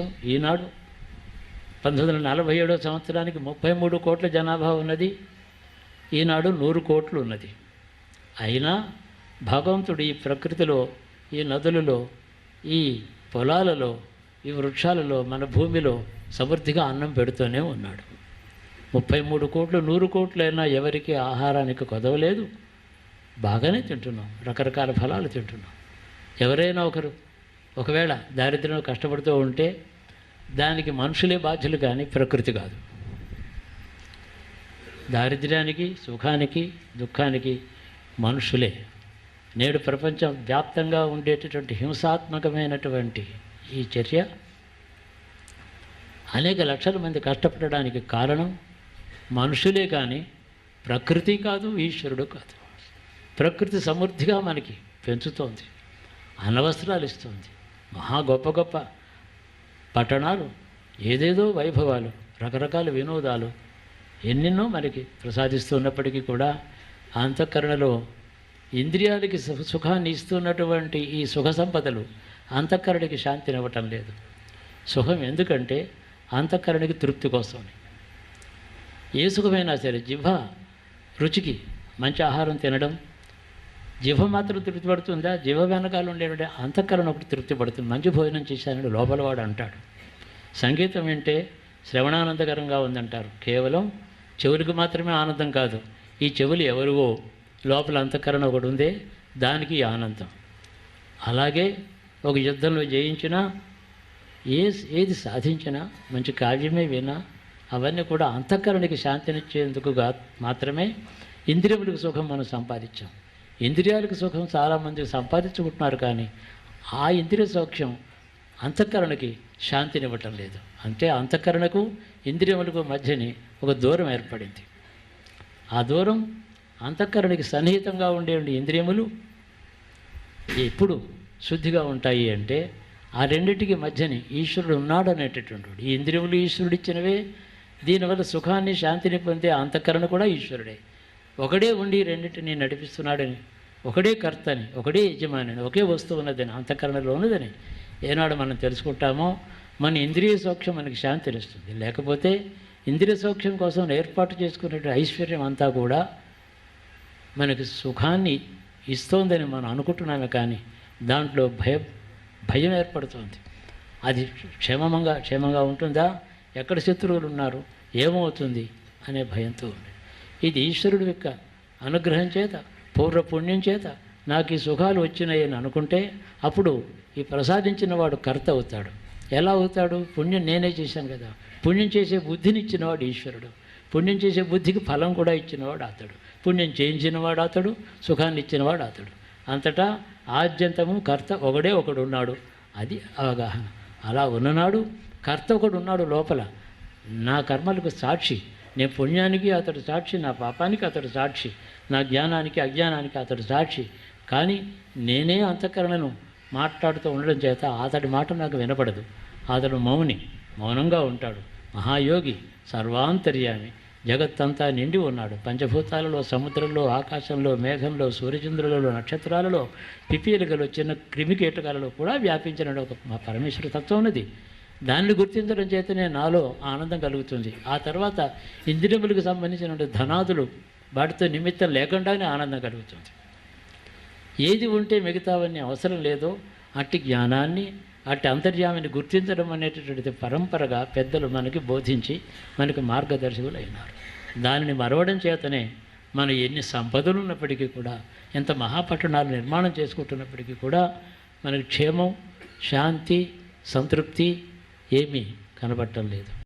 ఈనాడు పంతొమ్మిది వందల నలభై ఏడో సంవత్సరానికి ముప్పై మూడు కోట్ల జనాభా ఉన్నది. ఈనాడు నూరు కోట్లు ఉన్నది. అయినా భగవంతుడు ఈ ప్రకృతిలో ఈ నదులలో ఈ పొలాలలో ఈ వృక్షాలలో మన భూమిలో సమృద్ధిగా అన్నం పెడుతూనే ఉన్నాడు. ముప్పై మూడు కోట్లు నూరు కోట్లైనా ఎవరికి ఆహారానికి కొదవలేదు. బాగానే తింటున్నాం రకరకాల ఫలాలు తింటున్నాం. ఎవరైనా ఒకరు ఒకవేళ దారిద్ర్యం కష్టపడుతూ ఉంటే దానికి మనుషులే బాధ్యులు కానీ ప్రకృతి కాదు. దారిద్ర్యానికి సుఖానికి దుఃఖానికి మనుషులే. నేడు ప్రపంచం వ్యాప్తంగా ఉండేటటువంటి హింసాత్మకమైనటువంటి ఈ చర్య అనేక లక్షల మంది కష్టపడడానికి కారణం మనుషులే కానీ ప్రకృతి కాదు ఈశ్వరుడు కాదు. ప్రకృతి సమృద్ధిగా మనకి పెంచుతోంది అనవసరాలు ఇస్తుంది. మహా గొప్ప గొప్ప పట్టణాలు ఏదేదో వైభవాలు రకరకాల వినోదాలు ఎన్నెన్నో మనకి ప్రసాదిస్తున్నప్పటికీ కూడా అంతఃకరణలో ఇంద్రియాలకి సుఖాన్ని ఇస్తున్నటువంటి ఈ సుఖ సంపదలు అంతఃకరణకి శాంతినివ్వటం లేదు. సుఖం ఎందుకంటే అంతఃకరణకి తృప్తి కోసం. ఏ సుఖమైనా సరే జిహ్వ రుచికి మంచి ఆహారం తినడం జీవ మాత్రం తృప్తి పడుతుందా జీవ వెనకాల ఉండేటువంటి అంతఃకరణ ఒకటి తృప్తి పడుతుంది మంచి భోజనం చేశానని లోపల వాడు అంటాడు. సంగీతం వింటే శ్రవణానందకరంగా ఉందంటారు. కేవలం చెవులకు మాత్రమే ఆనందం కాదు. ఈ చెవులు ఎవరివో లోపల అంతఃకరణ ఒకటి ఉందే దానికి ఆనందం. అలాగే ఒక యుద్ధంలో జయించినా ఏ ఏది సాధించినా మంచి కావ్యమే వినా అవన్నీ కూడా అంతఃకరణకి శాంతినిచ్చేందుకుగా మాత్రమే ఇంద్రియములకు సుఖం మనం సంపాదించాం. ఇంద్రియాలకు సుఖం చాలామంది సంపాదించుకుంటున్నారు కానీ ఆ ఇంద్రియ సౌఖ్యం అంతఃకరణకి శాంతినివ్వటం లేదు. అంటే అంతఃకరణకు ఇంద్రియములకు మధ్యని ఒక దూరం ఏర్పడింది. ఆ దూరం అంతఃకరణకి సన్నిహితంగా ఉండే ఇంద్రియములు ఎప్పుడు శుద్ధిగా ఉంటాయి అంటే ఆ రెండింటికి మధ్యని ఈశ్వరుడు ఉన్నాడు అనేటటువంటి ఈ ఇంద్రియములు ఈశ్వరుడు ఇచ్చినవే దీనివల్ల సుఖాన్ని శాంతిని పొందే అంతఃకరణ కూడా ఈశ్వరుడే. ఒకడే ఉండి రెండింటిని నడిపిస్తున్నాడని ఒకడే కర్తని ఒకడే యజమాని ఒకే వస్తువు ఉన్నదని అంతఃకరణలో ఉన్నదని ఏనాడు మనం తెలుసుకుంటామో మన ఇంద్రియ సౌఖ్యం మనకి శాంతి ఇస్తుంది లేకపోతే ఇంద్రియ సౌఖ్యం కోసం ఏర్పాటు చేసుకునే ఐశ్వర్యం అంతా కూడా మనకి సుఖాన్ని ఇస్తోందని మనం అనుకుంటున్నామే కానీ దాంట్లో భయం భయం ఏర్పడుతుంది. అది క్షేమంగా క్షేమంగా ఉంటుందా? ఎక్కడ శత్రువులు ఉన్నారు? ఏమవుతుంది? అనే భయంతో ఉంది. ఇది ఈశ్వరుడు యొక్క అనుగ్రహం చేత పూర్వ పుణ్యం చేత నాకు ఈ సుఖాలు వచ్చినాయని అనుకుంటే అప్పుడు ఈ ప్రసాదించిన వాడు కర్త అవుతాడు. ఎలా అవుతాడు? పుణ్యం నేనే చేశాను కదా. పుణ్యం చేసే బుద్ధిని ఇచ్చినవాడు ఈశ్వరుడు. పుణ్యం చేసే బుద్ధికి ఫలం కూడా ఇచ్చినవాడు అతడు. పుణ్యం చేయించినవాడు అతడు సుఖాన్ని ఇచ్చినవాడు అతడు. అంతటా ఆద్యంతము కర్త ఒకడే ఒకడు ఉన్నాడు. అది అవగాహన. అలా ఉన్ననాడు కర్త ఒకడు ఉన్నాడు లోపల. నా కర్మలకు సాక్షి నేను పుణ్యానికి అతడు సాక్షి నా పాపానికి అతడు సాక్షి నా జ్ఞానానికి అజ్ఞానానికి అతడు సాక్షి. కానీ నేనే అంతఃకరణను మాట్లాడుతూ ఉండడం చేత అతడి మాట నాకు వినపడదు. అతడు మౌని మౌనంగా ఉంటాడు. మహాయోగి సర్వాంతర్యామి జగత్తంతా నిండి ఉన్నాడు. పంచభూతాలలో సముద్రంలో ఆకాశంలో మేఘంలో సూర్యచంద్రులలో నక్షత్రాలలో పిపీలికలో చిన్న క్రిమికీటకాలలో కూడా వ్యాపించిన ఒక మా పరమేశ్వర తత్వం ఉన్నది. దాన్ని గుర్తించడం చేతనే నాలో ఆనందం కలుగుతుంది. ఆ తర్వాత ఇంద్రియములకు సంబంధించిన ధనాదులు వాటితో నిమిత్తం లేకుండానే ఆనందం కలుగుతుంది. ఏది ఉంటే మిగతావన్నీ అవసరం లేదో అట్టి జ్ఞానాన్ని అట్టి అంతర్యామిని గుర్తించడం అనేటటువంటిది పరంపరగా పెద్దలు మనకి బోధించి మనకి మార్గదర్శకులు అయినారు. దానిని మరవడం చేతనే మన ఎన్ని సంపదలు ఉన్నప్పటికీ కూడా ఎంత మహాపట్టణాలు నిర్మాణం చేసుకుంటున్నప్పటికీ కూడా మనకి క్షేమం శాంతి సంతృప్తి ఏమీ కనబడటం లేదు.